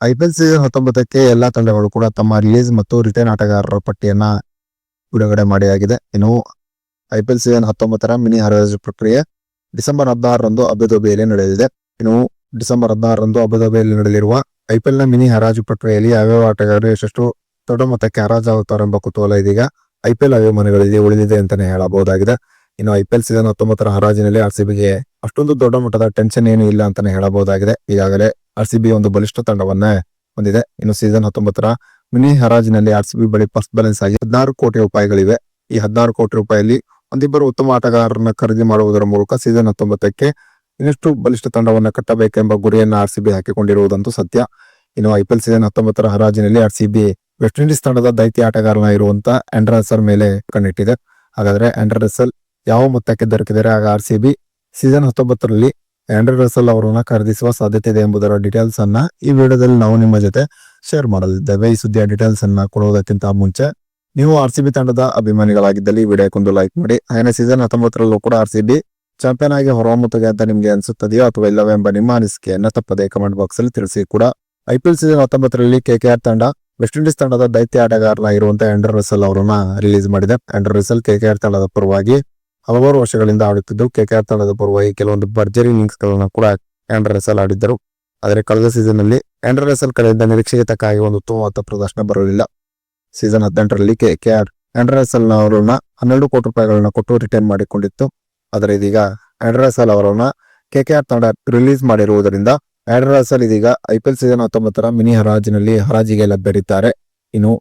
I P season ಹತ್ತೊಂಬತ್ತಕ್ಕೆ ಎಲ್ಲಾ ತಂಡಗಳು ಕೂಡ ತಮ್ಮ ರಿಲೀಸ್ ಮತ್ತು ರಿಟರ್ನ್ ಆಟಗಾರರ ಪಟ್ಟಿಯನ್ನ ಬಿಡುಗಡೆ ಮಾಡಿಯಾಗಿದೆ ಇನ್ನು ಐಪಿಎಲ್ ಸೀಸನ್ ಹತ್ತೊಂಬತ್ತರ ಮಿನಿ ಹರಾಜು ಪ್ರಕ್ರಿಯೆ ಡಿಸೆಂಬರ್ ಹದಿನಾರರಂದು ಅಬುದಾಬಿಯಲ್ಲಿ ನಡೆಯಲಿದೆ. ಇನ್ನು ಡಿಸೆಂಬರ್ ಹದಿನಾರರಂದು ಅಬುದಾಬಿಯಲ್ಲಿ ನಡೆಯಲಿರುವ ಐಪಿಎಲ್ನ ಮಿನಿ ಹರಾಜು ಪ್ರಕ್ರಿಯೆಯಲ್ಲಿ ಯಾವ್ಯಾವ ಆಟಗಾರರು ಎಷ್ಟು ದೊಡ್ಡ ಮೊತ್ತಕ್ಕೆ ಹರಾಜಾಗುತ್ತಾರೆ ಎಂಬ ಕುತೂಹಲ ಇದೀಗ ಐಪಿಎಲ್ ಅಭಿಮಾನಿಗಳಲ್ಲಿ ಉಳಿದಿದೆ ಅಂತಾನೆ ಹೇಳಬಹುದಾಗಿದೆ. ಇನ್ನು ಐಪಿಎಲ್ ಸೀಸನ್ ಹತ್ತೊಂಬತ್ತರ ಹರಾಜಿನಲ್ಲಿ ಆರ್ ಸಿಬಿಗೆ ಅಷ್ಟೊಂದು ದೊಡ್ಡ ಮಟ್ಟದ ಟೆನ್ಷನ್ ಏನು ಇಲ್ಲ ಅಂತಾನೆ ಹೇಳಬಹುದಾಗಿದೆ. ಈಗಾಗಲೇ ಆರ್ ಸಿ ಬಿ ಒಂದು ಬಲಿಷ್ಠ ತಂಡವನ್ನೇ ಹೊಂದಿದೆ. ಇನ್ನು ಸೀಸನ್ ಹತ್ತೊಂಬತ್ತರ ಮಿನಿ ಹರಾಜಿನಲ್ಲಿ ಆರ್ ಸಿ ಬಿ ಬಳಿ ಫಸ್ಟ್ ಬ್ಯಾಲೆನ್ಸ್ ಆಗಿ ಹದಿನಾರು ಕೋಟಿ ರೂಪಾಯಿಗಳಿವೆ. ಈ ಹದಿನಾರು ಕೋಟಿ ರೂಪಾಯಿಯಲ್ಲಿ ಒಂದಿಬ್ಬರು ಉತ್ತಮ ಆಟಗಾರರನ್ನ ಖರೀದಿ ಮಾಡುವುದರ ಮೂಲಕ ಸೀಸನ್ ಹತ್ತೊಂಬತ್ತಕ್ಕೆ ಇನ್ನಷ್ಟು ಬಲಿಷ್ಠ ತಂಡವನ್ನ ಕಟ್ಟಬೇಕೆಂಬ ಗುರಿಯನ್ನು ಆರ್ ಸಿ ಬಿ ಹಾಕಿಕೊಂಡಿರುವುದಂತೂ ಸತ್ಯ. ಇನ್ನು ಐ ಪಿ ಎಲ್ ಸೀಸನ್ ಹತ್ತೊಂಬತ್ತರ ಹರಾಜಿನಲ್ಲಿ R C B West Indies ತಂಡದ ದೈತ್ಯ ಆಟಗಾರನ ಇರುವಂತ ಆಂಡ್ರಸರ್ ಮೇಲೆ ಕಣ್ಣಿಟ್ಟಿದೆ. ಹಾಗಾದ್ರೆ ಆಂಡ್ರಸಲ್ ಯಾವ ಮೊತ್ತಕ್ಕೆ ದೊರಕಿದರೆ, ಆಗ ಆರ್ ಸಿ ಬಿ ಸೀಸನ್ ಹತ್ತೊಂಬತ್ತರಲ್ಲಿ ಆಂಡ್ರಾ ರಸಲ್ ಅವರನ್ನ ಖರೀದಿಸುವ ಸಾಧ್ಯತೆ ಇದೆ ಎಂಬುದರ ಡೀಟೇಲ್ಸ್ ಅನ್ನ ಈ ವಿಡಿಯೋದಲ್ಲಿ ನಾವು ನಿಮ್ಮ ಜೊತೆ ಶೇರ್ ಮಾಡಲಿದ್ದೇವೆ. ಈ ಸುದ್ದಿಯ ಡೀಟೇಲ್ಸ್ ಅನ್ನ ಕೊಡುವುದಕ್ಕಿಂತ ಮುಂಚೆ ನೀವು ಆರ್ ಸಿ ಬಿ ತಂಡದ ಅಭಿಮಾನಿಗಳಾಗಿದ್ದಲ್ಲಿ ವಿಡಿಯೋಕ್ಕೊಂದು ಲೈಕ್ ಮಾಡಿ. ಹಾಗೆ ಸೀಸನ್ ಹತ್ತೊಂಬತ್ತರಲ್ಲೂ ಕೂಡ ಆರ್ ಸಿ ಬಿ ಚಾಂಪಿಯನ್ ಆಗಿ ಹೊರಹೊಮ್ಮುತ್ತದೆ ಅಂತ ನಿಮ್ಗೆ ಅನಿಸುತ್ತದೆಯೋ ಅಥವಾ ಇಲ್ಲವೇ ಎಂಬ ನಿಮ್ಮ ಅನಿಸಿಕೆಯನ್ನ ತಪ್ಪದೆ ಕಮೆಂಟ್ ಬಾಕ್ಸ್ ಅಲ್ಲಿ ತಿಳಿಸಿ ಕೂಡ. ಐ ಪಿ ಎಲ್ ಸೀಸನ್ ಹತ್ತೊಂಬತ್ತರಲ್ಲಿ ಕೆಕೆಆರ್ ತಂಡ ವೆಸ್ಟ್ ಇಂಡೀಸ್ ತಂಡದ ದೈತ್ಯ ಆಟಗಾರನ ಇರುವಂತಹ ಆಂಡರ್ ರಸಲ್ ಅವರನ್ನ ರಿಲೀಸ್ ಮಾಡಿದೆ. ಆಂಡರ್ ರಸಲ್ ಆರ್ ತಂಡದ ಪರವಾಗಿ ಹಲವಾರು ವರ್ಷಗಳಿಂದ ಆಡುತ್ತಿದ್ದು ಕೆಕೆಆರ್ ತಂಡದ ಪರವಾಗಿ ಕೆಲವೊಂದು ಭರ್ಜರಿ ಇನ್ನಿಂಗ್ಸ್ಗಳನ್ನು ಕೂಡ ಆಂಡರ್ ರಸಲ್ ಆಡಿದ್ದರು. ಆದರೆ ಕಳೆದ ಸೀಸನ್ನಲ್ಲಿ ಆಂಡರ್ ರಸಲ್ ಕಡೆಯಿಂದ ನಿರೀಕ್ಷೆಗೆ ತಕ್ಕ ಒಂದು ಉತ್ತಮವಾದ ಪ್ರದರ್ಶನ ಬರಲಿಲ್ಲ. ಸೀಸನ್ ಹದಿನೆಂಟರಲ್ಲಿ ಕೆಕೆಆರ್ ಆಂಡರ್ ರಸಲ್ ಅವರನ್ನ ಹನ್ನೆರಡು ಕೋಟಿ ರೂಪಾಯಿಗಳನ್ನು ಕೊಟ್ಟು ರಿಟರ್ನ್ ಮಾಡಿಕೊಂಡಿತ್ತು. ಆದರೆ ಇದೀಗ ಆಂಡರ್ ರಸಲ್ ಅವರನ್ನ ಕೆಕೆಆರ್ ತಂಡ ರಿಲೀಸ್ ಮಾಡಿರುವುದರಿಂದ ಆಂಡರ್ ರಸಲ್ ಇದೀಗ ಐ ಸೀಸನ್ ಹತ್ತೊಂಬತ್ತರ ಮಿನಿ ಹರಾಜಿನಲ್ಲಿ ಹರಾಜಿಗೆ ಲಭ್ಯರಿದ್ದಾರೆ. ಇನ್ನು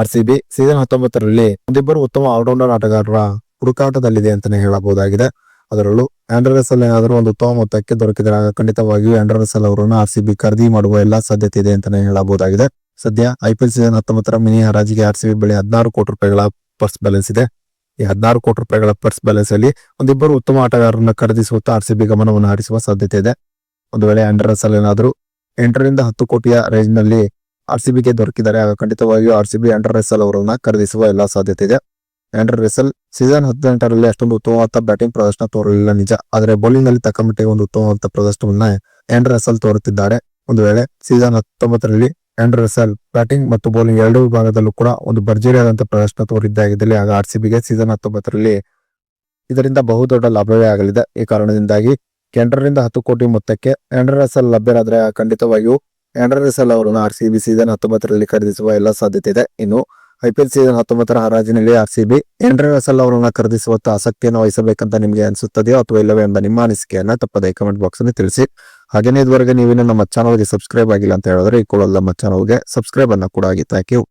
ಆರ್ ಸಿ ಬಿ ಸೀಸನ್ ಹತ್ತೊಂಬತ್ತರಲ್ಲಿ ಒಂದಿಬ್ಬರು ಉತ್ತಮ ಆಲ್ರೌಂಡರ್ ಆಟಗಾರರ ಹುಡುಕಾಟದಲ್ಲಿದೆ ಅಂತಾನೆ ಹೇಳಬಹುದಾಗಿದೆ. ಅದರಲ್ಲೂ ಆಂಡ್ರ ಅಲ್ಲಿ ಏನಾದರೂ ಒಂದು ಉತ್ತಮ ಮೊತ್ತಕ್ಕೆ ದೊರಕಿದರೆ ಖಂಡಿತವಾಗಿಯೂ ಆಂಡ್ರ ರಸಲ್ ಅವರನ್ನು ಆರ್ ಸಿ ಬಿ ಖರೀದಿ ಮಾಡುವ ಎಲ್ಲಾ ಸಾಧ್ಯತೆ ಇದೆ ಅಂತಾನೆ ಹೇಳಬಹುದಾಗಿದೆ. ಸದ್ಯ ಐ ಸೀಸನ್ ಹತ್ತೊಂಬತ್ತರ ಮಿನಿ ಹರಾಜಿಗೆ ಆರ್ ಸಿ ಬಿ ಬಳಿ ಹದಿನಾರು ಕೋಟಿ ರೂಪಾಯಿಗಳ ಪರ್ಸ್ ಬ್ಯಾಲೆನ್ಸ್ ಇದೆ. ಈ ಹದಿನಾರು ಕೋಟಿ ರೂಪಾಯಿಗಳ ಪರ್ಸ್ ಬ್ಯಾಲೆನ್ಸ್ ಅಲ್ಲಿ ಒಂದಿಬ್ಬರು ಉತ್ತಮ ಆಟಗಾರರನ್ನು ಖರೀದಿಸುವತ್ತ ಆರ್ ಸಿ ಬಿ ಗಮನವನ್ನು ಹರಿಸುವ ಸಾಧ್ಯತೆ ಇದೆ. ಒಂದು ವೇಳೆ ಆಂಡ್ರ ಅಲ್ಲಿ ಏನಾದರೂ ಎಂಟರಿಂದ ಹತ್ತು ಕೋಟಿಯ ರೇಂಜ್ನಲ್ಲಿ ಆರ್ ಸಿ ಬಿಗೆ ದೊರಕಿದರೆ ಆಗ ಖಂಡಿತವಾಗಿಯೂ ಆರ್ ಸಿ ಬಿ ರಸಲ್ ಅವರನ್ನ ಖರೀದಿಸುವ ಎಲ್ಲಾ ಸಾಧ್ಯತೆ ಇದೆ. ಆಂಡ್ರ ರೆಸಲ್ ಸೀಸನ್ ಹದಿನೆಂಟರಲ್ಲಿ ಅಷ್ಟೊಂದು ಉತ್ತಮವಾದ ಬ್ಯಾಟಿಂಗ್ ಪ್ರದರ್ಶನ ತೋರಲಿಲ್ಲ ನಿಜ. ಆದರೆ ಬೌಲಿಂಗ್ನಲ್ಲಿ ತಕ್ಕ ಮಟ್ಟಿಗೆ ಒಂದು ಉತ್ತಮವಾದ ಪ್ರದರ್ಶನವನ್ನ ಆಂಡ್ರ ರೆಸಲ್ ತೋರುತ್ತಿದ್ದಾರೆ. ಒಂದು ವೇಳೆ ಸೀಸನ್ ಹತ್ತೊಂಬತ್ತರಲ್ಲಿ ಆಂಡ್ರ ರೆಸಲ್ ಬ್ಯಾಟಿಂಗ್ ಮತ್ತು ಬೌಲಿಂಗ್ ಎರಡೂ ವಿಭಾಗದಲ್ಲೂ ಕೂಡ ಒಂದು ಭರ್ಜರಿಯಾದಂತಹ ಪ್ರದರ್ಶನ ತೋರಿದ್ದಾಗಿದ್ದಲ್ಲಿ, ಆಗ ಆರ್ ಸಿ ಬಿಗೆ ಸೀಸನ್ ಹತ್ತೊಂಬತ್ತರಲ್ಲಿ ಇದರಿಂದ ಬಹುದೊಡ್ಡ ಲಾಭವೇ ಆಗಲಿದೆ. ಈ ಕಾರಣದಿಂದಾಗಿ ಎಂಟರಿಂದ ಹತ್ತು ಕೋಟಿ ಮೊತ್ತಕ್ಕೆ ಆಂಡ್ರ ರೆಸಲ್ ಲಭ್ಯರಾದ್ರೆ ಖಂಡಿತವಾಗಿಯೂ ಆಂಡ್ರ ರೆಸಲ್ ಅವರನ್ನು ಆರ್ ಸಿ ಬಿ ಸೀಸನ್ ಹತ್ತೊಂಬತ್ತರಲ್ಲಿ ಖರೀದಿಸುವ ಎಲ್ಲ ಸಾಧ್ಯತೆ ಇದೆ. ಇನ್ನು ಐ ಪಿ ಎಲ್ ಸೀಸನ್ ಹತ್ತೊಂಬತ್ತರ ಹರಾಜಿನಲ್ಲಿ R C B Andre Russell ಅವರನ್ನ ಖರೀದಿಸುವತ್ತ ಆಸಕ್ತಿಯನ್ನು ವಹಿಸಬೇಕಂತ ನಿಮಗೆ ಅನಿಸುತ್ತದೆಯೋ ಅಥವಾ ಇಲ್ಲವೇ ಎಂಬ ನಿಮ್ಮ ಅನಿಸಿಕೆಯನ್ನ ತಪ್ಪದೆ ಕಮೆಂಟ್ ಬಾಕ್ಸ್ ಅಲ್ಲಿ ತಿಳಿಸಿ. ಹಾಗೇನೇ ಇದುವರೆಗೆ ನೀವೇನು ನಮ್ಮ ಚಾನಲ್ಗೆ ಸಬ್ಸ್ಕ್ರೈಬ್ ಆಗಿಲ್ಲ ಅಂತ ಹೇಳಿದ್ರೆ ಈ ಕೂಡ ನಮ್ಮ ಚಾನಲ್ಗೆ ಸಬ್ಸ್ಕ್ರೈಬ್ ಅನ್ನ ಕೂಡ ಆಗಿ ಥ್ಯಾಂಕ್ ಯು